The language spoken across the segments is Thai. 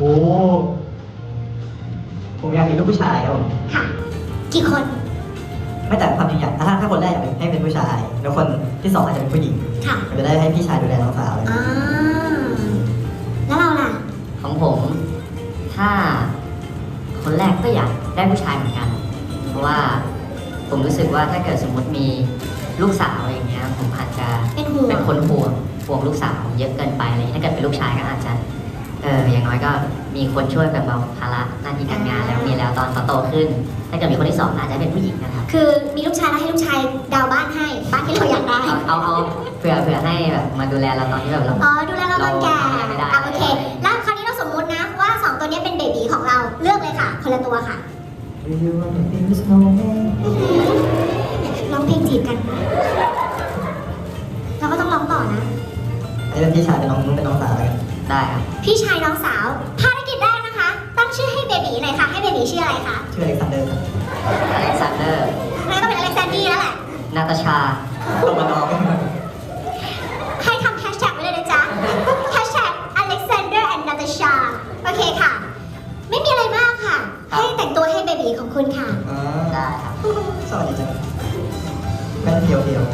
โอ้ผมอยากมีลูกผู้ชายครับผมค่ะ กี่คน ไม่แต่ความจริงอยากถ้าถ้าคนแรกอยากให้เป็นผู้ชาย แล้วคนที่สองอาจจะเป็นผู้หญิงค่ะ มันจะได้ให้พี่ชายดูแลน้องสาวเลยอ่าแล้วเราล่ะ ของผม ถ้าคนแรกก็อยากได้ผู้ชายเหมือนกัน เพราะว่าผมรู้สึกว่าถ้าเกิดสมมติมีลูกสาวอะไรอย่างเงี้ยผมอาจจะเป็นห่วเป็นงคนห่วงห่วงลูกสาวเยอะเกินไปอะไรอย่างเลยถ้าเกิดเป็นลูกชายก็อาจจะ เอออย่างน้อยก็มีคนช่วยแบ่งเบาภาระหน้าที่การงานแล้วมีแล้วตอนโตขึ้น ถ้าเกิดมีคนที่สองอาจจะเป็นผู้หญิงนะครับคือมีลูกชายแล้วให้ลูกชายดาวบ้านให้ บ้านที่เราอยากได้ เอาเอาเอาเผื่อเผื่อให้แบบมาดูแลเราตอนที่แบบเรา อ๋อ ดูแลเราตอนแก่เราทำอะไรไม่ได้ อะโอเค แล้วคราวนี้เราสมมุตินะว่าสองตัวนี้เป็นเบบีของเรา เลือกเลยค่ะ คนละตัวค่ะร้องเพลงจีบกัน เราก็ต้องร้องต่อนะให้เป็นพี่ชายเป็นน้องนุ้งเป็นน้องสาวแล้วกัน ได้ครับพี่ชายน้องสาว ภารกิจแรกนะคะ ตั้งชื่อให้เบบีหน่อยค่ะ ให้เบบีชื่ออะไรคะชื่ออเล็กซานเดอร์ครับอเล็กซานเดอร์นั่นก็เป็นอเล็กซานดี้แล้วแหละ นาตาชาต้องมาน้องให้ทำแฮชแท็กไว้เลยนะจ๊ะแฮชแท็ก Alexander and Natasha โอเคค่ะ ไม่มีอะไรมากค่ะครับให้แต่งตัวให้เบบีของคุณค่ะ อ่าได้ครับสวัสดีจ้ะแม่นเพียวเพียว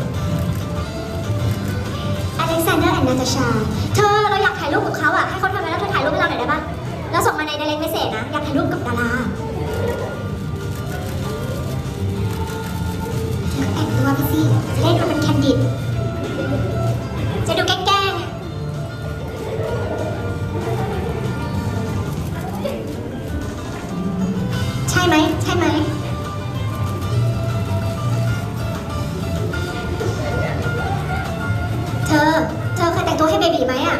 Alexander and Natasha เธอเราอยากถ่า ยรูปกับเขาอะให้เขาทำอะไรแล้วเธอถ่ายรูปให้เราหน่อยได้ปะแล้วส่งมาใน direct message นะ อยากถ่ายรูปกับดาราเธอก็แต่งตัวไปสิจะได้ดูเป็นแคนดิดจะดูแกล้งๆใช่ไหมใช่ไหมเธอ เธอเคยแต่งตัวให้เบบีไหมอะ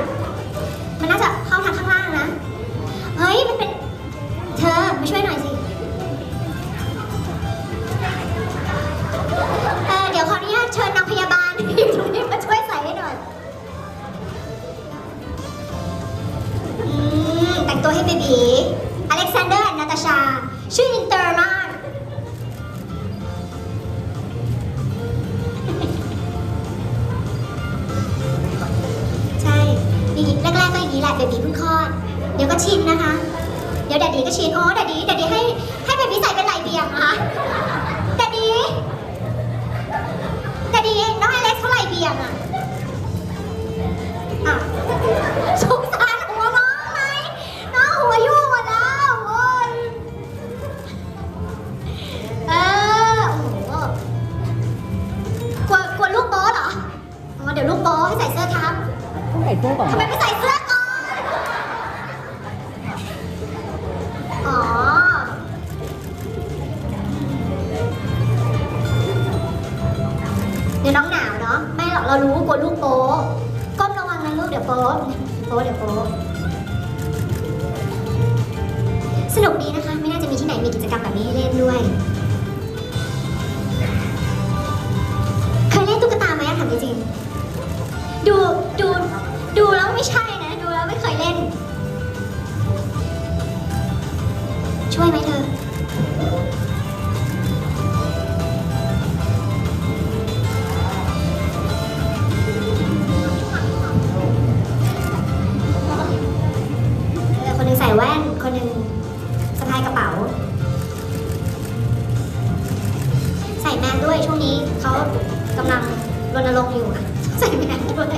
เบบีอเล็กซานเดอร์นาตาชา ชื่ออินเตอร์มาก ใช่มีแรกๆก็อย่างนี้แหละเบบีเพิ่งคลอด เดี๋ยวก็ชินนะคะ เดี๋ยวแดดดีก็ชินโอ้แดดดีแดดดีให้ให้เบบีใส่เป็นไหลเบียงนะคะแดดดีแดดดีน้องอเล็กซ์เขาไหลเบียงอะอะ เสื้อก่อนทำไมไม่ใส่เสื้อก่อน อ๋อ เดี๋ยวน้องหนาวเนาะ ไม่หรอกเรารู้กลัวลูกโป๊ก้มระวังนะลูกเดี๋ยวโป๊โป๊เดี๋ยวโป๊สนุกดีนะคะ ไม่น่าจะมีที่ไหนมีกิจกรรมแบบนี้ให้เล่นด้วย คนหนึ่งสะพายกระเป๋า ใส่แมสด้วยช่วงนี้เขากำลังรณรงค์อยู่ใส่แมสด้วย